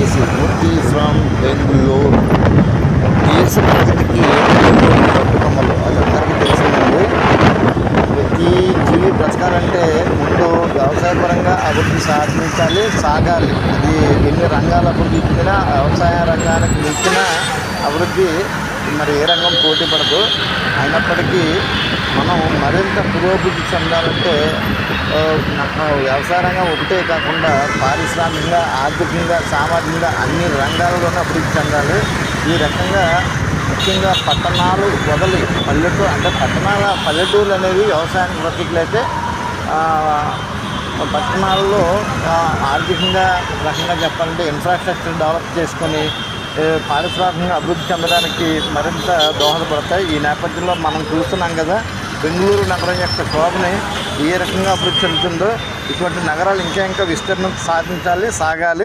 This is Murthy from Bengaluru. దేశ ప్రజలకి కుటుంబంలో అది అందరికీ తెలిసిందండి. ప్రతి జీవి బ్రతకాలంటే ముందు వ్యవసాయపరంగా అభివృద్ధి సాధించాలి సాగాలి. అది ఎన్ని రంగాల అభివృద్ధి ఇచ్చినా వ్యవసాయ రంగానికి మించిన అభివృద్ధి మరి ఏ రంగం పోటీ పడదు. అయినప్పటికీ మనం మరింత పురోభివృద్ధి చెందాలంటే వ్యవసాయ రంగం ఒకటే కాకుండా పారిశ్రామికంగా ఆర్థికంగా సామాజికంగా అన్ని రంగాల్లోనూ అభివృద్ధి చెందాలి. ఈ రకంగా ముఖ్యంగా పట్టణాలు వదలి పల్లెటూరు అంటే పట్టణాల పల్లెటూర్లు అనేవి వ్యవసాయానికి బ్రతుకులైతే పట్టణాల్లో ఆర్థికంగా రకంగా చెప్పాలంటే ఇన్ఫ్రాస్ట్రక్చర్ డెవలప్ చేసుకొని పారిశ్రామికంగా అభివృద్ధి చెందడానికి మరింత దోహదపడతాయి. ఈ నేపథ్యంలో మనం చూస్తున్నాం కదా బెంగళూరు నగరం యొక్క శోభని ఏ రకంగా అభివృద్ధి చెందుతుందో ఇటువంటి నగరాలు ఇంకా ఇంకా విస్తీర్ణం సాధించాలి సాగాలి.